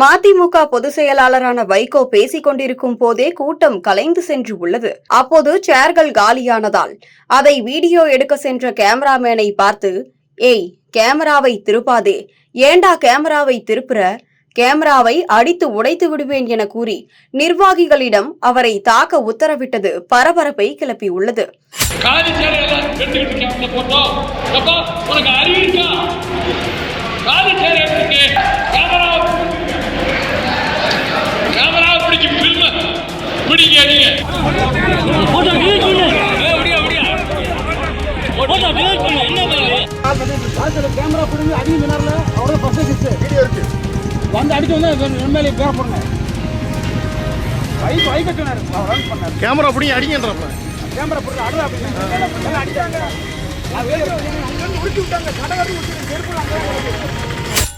மதிமுக பொதுச் செயலாளரான வைகோ பேசிக் கொண்டிருக்கும் போதே கூட்டம் கலைந்து சென்று உள்ளது. அப்போது சேர்கள் காலியானதால் அதை வீடியோ எடுக்க சென்ற கேமராமேனை பார்த்து ஏய் கேமராவை திருப்பாதே. ஏண்டா கேமராவை திருப்புற? கேமராவை அடித்து உடைத்து விடுவேன் என கூறி நிர்வாகிகளிடம் அவரை தாக்க உத்தரவிட்டது பரபரப்பை கிளப்பியுள்ளது காலி கேமரா பிடிங்கி அடி மினர்ல. அவரோட ஃபர்ஸ்ட் கிஸ் வீடியோ இருக்கு. வந்து அடிச்சு வந்து உண்மையிலே பேர போடுங்க. பைக் பைக் சொன்னாரு அவர் ரன் பண்ணாரு. கேமரா பிடிங்க அடிங்கன்றப்ப. கேமரா போட்டு அடுல அப்படின்னு. எல்லாம் அடிச்சாங்க. அது வேற அங்கிருந்து உருட்டி விட்டாங்க. கடகடி உருட்டி செருப்பு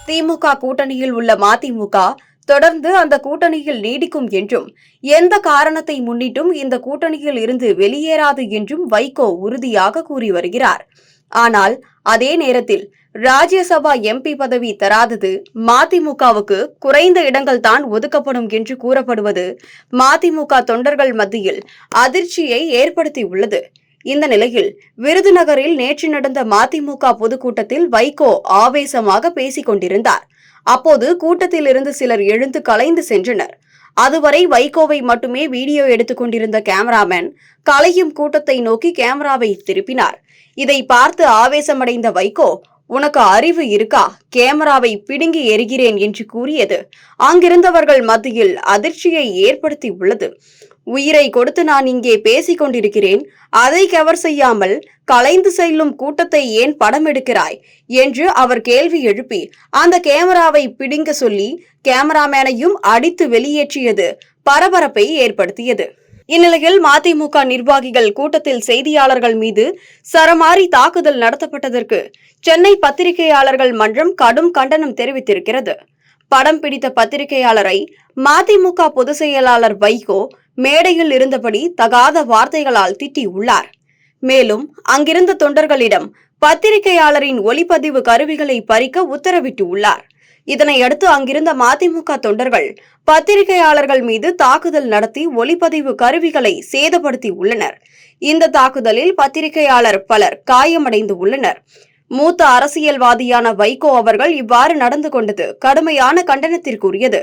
திமுக கூட்டணியில் உள்ள மதிமுக தொடர்ந்து அந்த கூட்டணியில் நீடிக்கும் என்றும் எந்த காரணத்தை முன்னிட்டும் இந்த கூட்டணியில் இருந்து வெளியேறாது என்றும் வைகோ உறுதியாக கூறி வருகிறார். ஆனால் அதே நேரத்தில் ராஜ்யசபா எம்பி பதவி தராதது மதிமுகவுக்கு குறைந்த இடங்கள் தான் ஒதுக்கப்படும் என்று கூறப்படுவது மதிமுக தொண்டர்கள் மத்தியில் அதிர்ச்சியை ஏற்படுத்தியுள்ளது. இந்த நிலையில் விருதுநகரில் நேற்று நடந்த மதிமுக பொதுக்கூட்டத்தில் வைகோ ஆவேசமாக பேசிக் கொண்டிருந்தார். அப்போது கூட்டத்தில் இருந்து சிலர் எழுந்து கலைந்து சென்றனர். அதுவரை வைகோவை மட்டுமே வீடியோ எடுத்துக் கொண்டிருந்த கேமராமேன் கலையும் கூட்டத்தை நோக்கி கேமராவை திருப்பினார். இதை பார்த்து ஆவேசமடைந்த வைகோ உனக்கு அறிவு இருக்கா? கேமராவை பிடுங்கி எறிகிறேன் என்று கூறியது. அங்கிருந்தவர்கள் மத்தியில் அதிர்ச்சியை ஏற்படுத்தி உள்ளது. உயிரை கொடுத்து நான் இங்கே பேசிக் கொண்டிருக்கிறேன். அதை கவர் செய்யாமல் கலைந்து செல்லும் கூட்டத்தை ஏன் படம் எடுக்கிறாய்? என்று அவர் கேள்வி எழுப்பி அந்த கேமராவை பிடிங்க சொல்லி கேமராமேனையும் அடித்து வெளியேற்றியது பரபரப்பை ஏற்படுத்தியது. இந்நிலையில் மதிமுக நிர்வாகிகள் கூட்டத்தில் செய்தியாளர்கள் மீது சரமாரி தாக்குதல் நடத்தப்பட்டதற்கு சென்னை பத்திரிகையாளர்கள் மன்றம் கடும் கண்டனம் தெரிவித்திருக்கிறது. படம் பிடித்த பத்திரிகையாளரை மதிமுக பொதுச் செயலாளர் வைகோ மேடையில் இருந்தபடி தகாத வார்த்தைகளால் திட்டியுள்ளார். மேலும் அங்கிருந்த தொண்டர்களிடம் பத்திரிகையாளரின் ஒளிப்பதிவு கருவிகளை பறிக்க உத்தரவிட்டு உள்ளார் இதனையடுத்து அங்கிருந்த மதிமுக தொண்டர்கள் பத்திரிகையாளர்கள் மீது தாக்குதல் நடத்தி ஒளிப்பதிவு கருவிகளை சேதப்படுத்தி உள்ளனர். இந்த தாக்குதலில் பத்திரிகையாளர் பலர் காயமடைந்து உள்ளனர். மூத்த அரசியல்வாதியான வைகோ அவர்கள் இவ்வாறு நடந்து கொண்டது கடுமையான கண்டனத்திற்குரியது.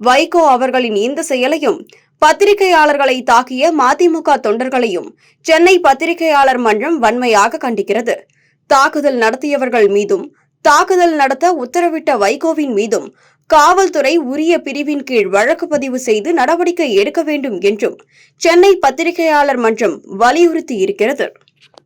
வைகோ அவர்களின் இந்த செயலையும் பத்திரிகையாளர்களை தாக்கிய மதிமுக தொண்டர்களையும் சென்னை பத்திரிகையாளர் மன்றம் வன்மையாக கண்டிக்கிறது. தாக்குதல் நடத்தியவர்கள் மீதும் தாக்குதல் நடத்த உத்தரவிட்ட வைகோவின் மீதும் காவல்துறை உரிய பிரிவின் கீழ் வழக்கு பதிவு செய்து நடவடிக்கை எடுக்க வேண்டும் என்றும் சென்னை பத்திரிகையாளர் மன்றம் வலியுறுத்தியிருக்கிறது.